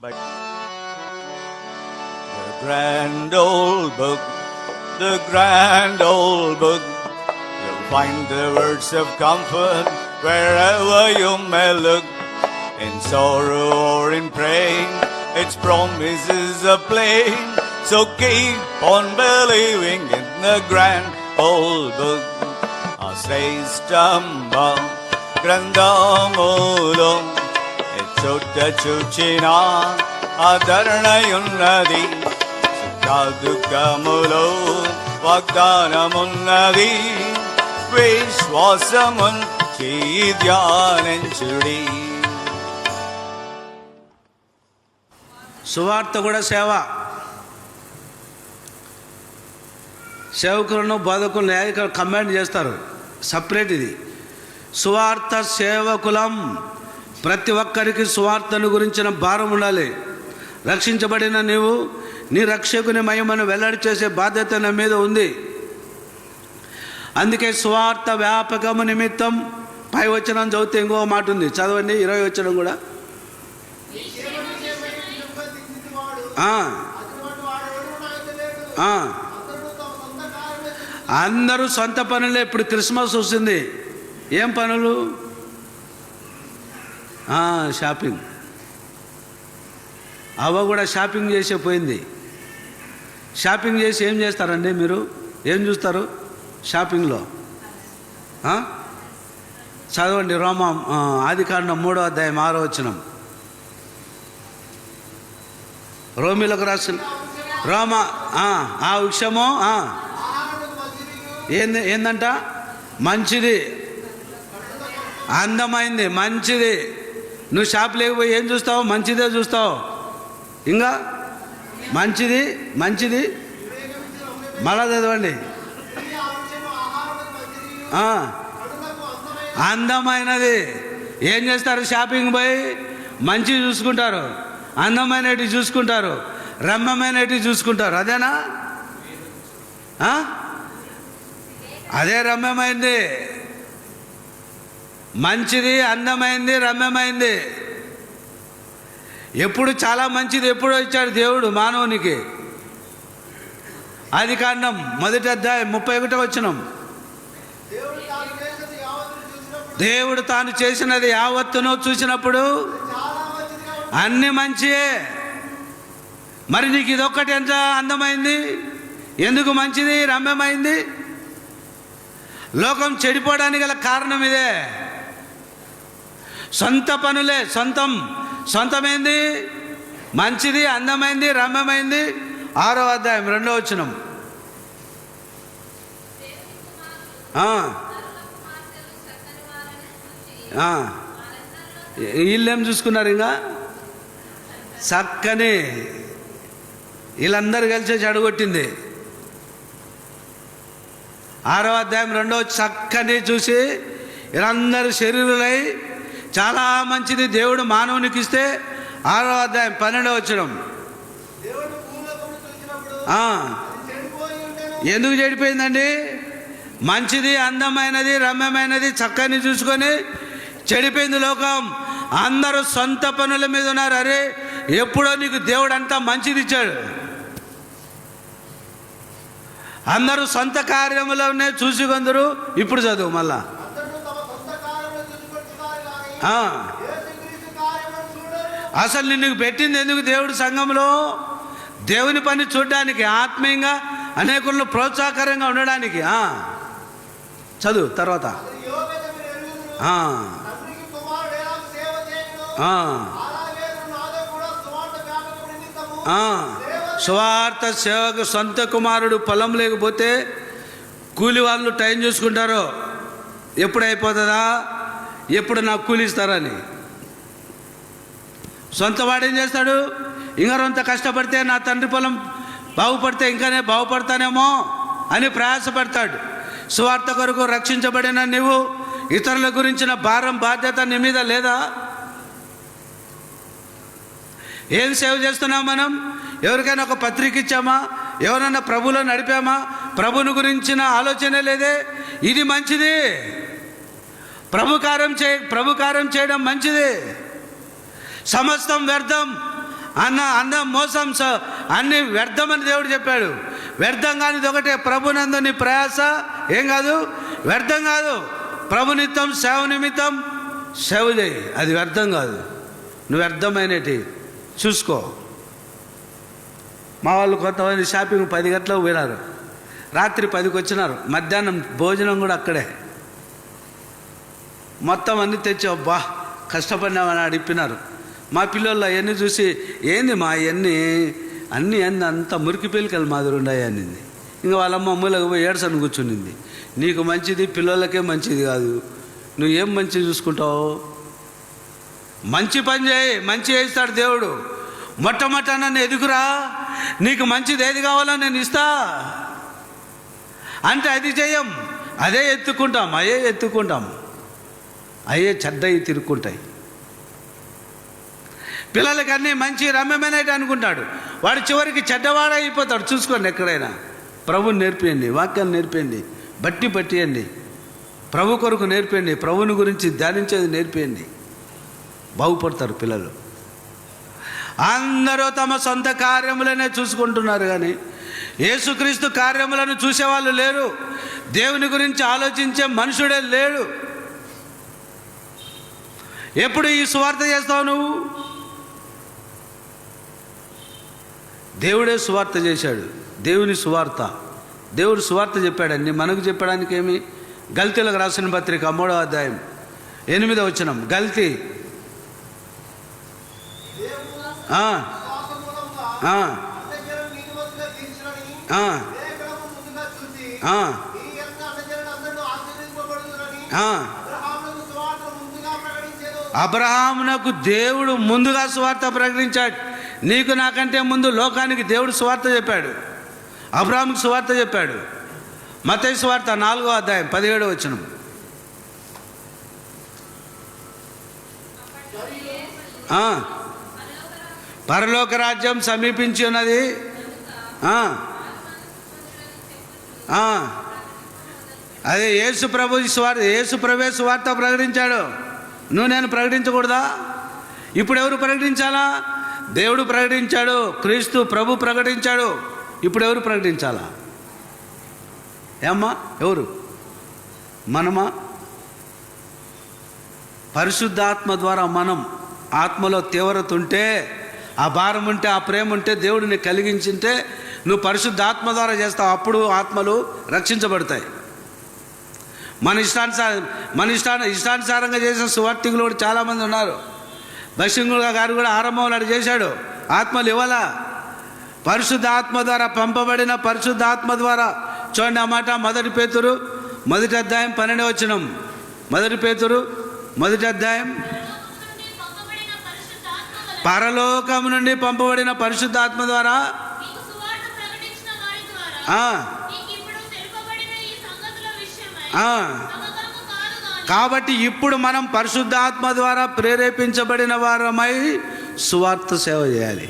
Bye. The grand old book, the grand old book. You'll find the words of comfort wherever you may look. In sorrow or in pain, its promises are plain. So keep on believing in the grand old book. Asrei Stambam, Grandam చుట్ట చూచిన ఆదరణయున్నది. దుఃఖములో వాగ్దానమున్నది. విశ్వాసమున్ ధ్యానించుడి. సువార్త కూడా సేవ. సేవకులను బోధకులను ఇక్కడ command చేస్తారు. Separate ఇది. సువార్త సేవకులం. ప్రతి ఒక్కరికి సువార్తను గురించిన భారం ఉండాలి. రక్షించబడిన నీవు నీ రక్షకుని మహిమను వెల్లడి చేసే బాధ్యత నా మీద ఉంది. అందుకే సువార్త వ్యాపకము నిమిత్తం పై వచనం చదివితే ఇంకో మాట ఉంది. చదవండి ఇరవై వచ్చడం కూడా. అందరూ సొంత పనులే. ఇప్పుడు క్రిస్మస్ వస్తుంది. ఏం పనులు? షాపింగ్ అవ్వ కూడా షాపింగ్ చేసే పోయింది. షాపింగ్ చేసి ఏం చేస్తారండి మీరు? ఏం చూస్తారు? షాపింగ్లో చదవండి రోమ ఆది కాండం మూడో అధ్యాయం ఆరో వచ్చినం రోమిలకు రాసిన రోమ ఆ, వృక్షము ఏంది ఏందంట? మంచిది. అందమైంది మంచిది. నువ్వు షాప్ లేకపోయి ఏం చూస్తావు? మంచిదే చూస్తావు. ఇంకా? మంచిది మంచిది. మళ్ళా చదవండి. అందమైనది. ఏం చేస్తారు? షాపింగ్ పోయి మంచి చూసుకుంటారు. అందమైనవి చూసుకుంటారు. రమ్యమైనవి చూసుకుంటారు. అదేనా? అదే రమ్యమైంది. మంచిది అందమైంది రమ్యమైంది. ఎప్పుడు చాలా మంచిది ఎప్పుడో ఇచ్చాడు దేవుడు మానవునికి. ఆది కాండం మొదటి అధ్యాయం ముప్పై ఒకటో వచ్చినాం దేవుడు తాను చేసినది యావత్తును చూసినప్పుడు. అన్ని మంచియే. మరి నీకు ఇదొక్కటి ఎంత అందమైంది? ఎందుకు మంచిది? రమ్యమైంది? లోకం చెడిపోవడానికి గల కారణం ఇదే. సొంత పనులే సొంతం. సొంతమైంది మంచిది అందమైంది రమ్యమైంది. ఆరో అధ్యాయం రెండో వచ్చినం వీళ్ళేం చూసుకున్నారు ఇంకా? చక్కని. వీళ్ళందరూ కలిసి చెడగొట్టింది ఆరో అధ్యాయం రెండో చక్కని చూసి వీళ్ళందరూ శరీరులై చాలా మంచిది. దేవుడు మానవునికి ఇస్తే ఆరో అధ్యాయం పన్నెండో వచ్చడం ఎందుకు చెడిపోయిందండి? మంచిది అందమైనది రమ్యమైనది చక్కని చూసుకొని చెడిపోయింది లోకం. అందరూ సొంత పనుల మీద ఉన్నారు. అరే ఎప్పుడో నీకు దేవుడు అంతా మంచిది ఇచ్చాడు. అందరూ సొంత కార్యములనే చూసి కొందరు ఇప్పుడు చదువు మళ్ళా. అసలు నిన్ను పెట్టింది ఎందుకు దేవుడు సంఘంలో? దేవుని పని చూడడానికి ఆత్మీయంగా అనేకులను ప్రోత్సాహకరంగా ఉండడానికి. చదువు తర్వాత. స్వార్థ సేవకు సొంత కుమారుడు పొలం లేకపోతే కూలి వాళ్ళు టైం చూసుకుంటారు? ఎప్పుడు అయిపోతుందా? ఎప్పుడు నాకు కూలి ఇస్తారని. సొంత వాడు ఏం చేస్తాడు? ఇంకా కష్టపడితే నా తండ్రి పొలం బాగుపడితే ఇంకానే బాగుపడతానేమో అని ప్రయాసపడతాడు. సువార్త కొరకు రక్షించబడిన నువ్వు ఇతరుల గురించిన భారం బాధ్యత నీ మీద లేదా? ఏం సేవ చేస్తున్నాం మనం? ఎవరికైనా ఒక పత్రిక ఇచ్చామా? ఎవరైనా ప్రభులో నడిపామా? ప్రభుని గురించిన ఆలోచన లేదే? ఇది మంచిది. ప్రభుకారం చే ప్రభుకారం చేయడం మంచిది. సమస్తం వ్యర్థం అన్న అన్న మోసం స- అన్ని వ్యర్థమని దేవుడు చెప్పాడు. వ్యర్థం కానిది ఒకటే ప్రభునందు నీ ప్రయాస ఏం కాదు? వ్యర్థం కాదు. ప్రభు నిమిత్తం సేవ నిమిత్తం సేవ చేయి అది వ్యర్థం కాదు. నువ్వు వ్యర్థమైనటి. చూసుకో. మా వాళ్ళు కొంతమంది షాపింగ్ పది గంటలకు పోయినారు. రాత్రి పదికి వచ్చినారు మధ్యాహ్నం భోజనం కూడా అక్కడే. మొత్తం అన్నీ తెచ్చి అబ్బా కష్టపడినామని అడిపినారు. మా పిల్లలు అవన్నీ చూసి ఏంది మా అవన్నీ? అన్నీ అన్ని అంత మురికి పిల్లకలు మాదిరి ఉన్నాయనింది ఇంకా వాళ్ళమ్మ అమ్మలకు పోయి ఏడ్సని కూర్చునింది. నీకు మంచిది పిల్లలకే మంచిది కాదు. నువ్వు ఏం మంచి చూసుకుంటావు? మంచి పని చేయి మంచి చేస్తాడు దేవుడు. మొట్టమొదట నన్ను ఎదుగురా నీకు మంచిది ఏది కావాలో నేను ఇస్తా. అంటే అది చేయం అదే ఎత్తుకుంటాం అదే ఎత్తుకుంటాం. అయ్యే చెడ్డయి తిరుక్కుంటాయి. పిల్లలకి అన్నీ మంచి రమ్యమైనట్టు అనుకుంటాడు. వాడు చివరికి చెడ్డవాడైపోతాడు. అయిపోతాడు చూసుకోండి ఎక్కడైనా. ప్రభుని నేర్పియండి వాక్యాన్ని నేర్పియండి బట్టి పట్టియండి. ప్రభు కొరకు నేర్పియండి ప్రభుని గురించి ధ్యానించేది నేర్పియండి. బాగుపడతారు పిల్లలు. అందరూ తమ సొంత కార్యములనే చూసుకుంటున్నారు కానీ యేసుక్రీస్తు కార్యములను చూసేవాళ్ళు లేరు. దేవుని గురించి ఆలోచించే మనుషుడే లేడు. ఎప్పుడు ఈ సువార్త చేస్తావు నువ్వు? దేవుడే సువార్త చేశాడు. దేవుని సువార్త. దేవుడు సువార్త చెప్పాడండి. మనకు చెప్పడానికి ఏమి గల్తీలకు రాసిన పత్రిక మూడో అధ్యాయం ఎనిమిదో వచనం. గల్తీ. ఆ. అబ్రహామునకు దేవుడు ముందుగా సువార్త ప్రకటించాడు. నీకు నాకంటే ముందు లోకానికి దేవుడు సువార్త చెప్పాడు. అబ్రహాముకి సువార్త చెప్పాడు. మతయ్య సువార్త నాలుగో అధ్యాయం పదిహేడో వచ్చిన పరలోక రాజ్యం సమీపించి ఉన్నది. అదే యేసు ప్రభు స్వార్థ యేసు ప్రభే స్వార్థ ప్రకటించాడు. నువ్వు నేను ప్రకటించకూడదా? ఇప్పుడు ఎవరు ప్రకటించాలా? దేవుడు ప్రకటించాడు క్రీస్తు ప్రభు ప్రకటించాడు ఇప్పుడు ఎవరు ప్రకటించాలా? ఏమ్మా ఎవరు? మనమా? పరిశుద్ధాత్మ ద్వారా మనం ఆత్మలో తీవ్రత ఉంటే ఆ భారం ఉంటే ఆ ప్రేమ ఉంటే దేవుడిని కలిగించింటే నువ్వు పరిశుద్ధాత్మ ద్వారా చేస్తావు అప్పుడు ఆత్మలు రక్షించబడతాయి. మన ఇష్టానుసారం మన ఇష్టాను ఇష్టానుసారంగా చేసిన సువార్థికులు కూడా చాలామంది ఉన్నారు. బషింగుల గారు కూడా ఆరంభంలో అటు చేశాడు. ఆత్మలు ఇవ్వాలా. పరిశుద్ధ ఆత్మ ద్వారా పంపబడిన పరిశుద్ధ ఆత్మ ద్వారా చూడండి ఆ మాట మొదటి పేతురు మొదటి అధ్యాయం పన్నెండు వచనం. మొదటి పేతురు మొదటి అధ్యాయం. పరలోకం నుండి పంపబడిన పరిశుద్ధాత్మ ద్వారా. కాబట్టి ఇప్పుడు మనం పరిశుద్ధాత్మ ద్వారా ప్రేరేపించబడిన వారమై సువార్త సేవ చేయాలి.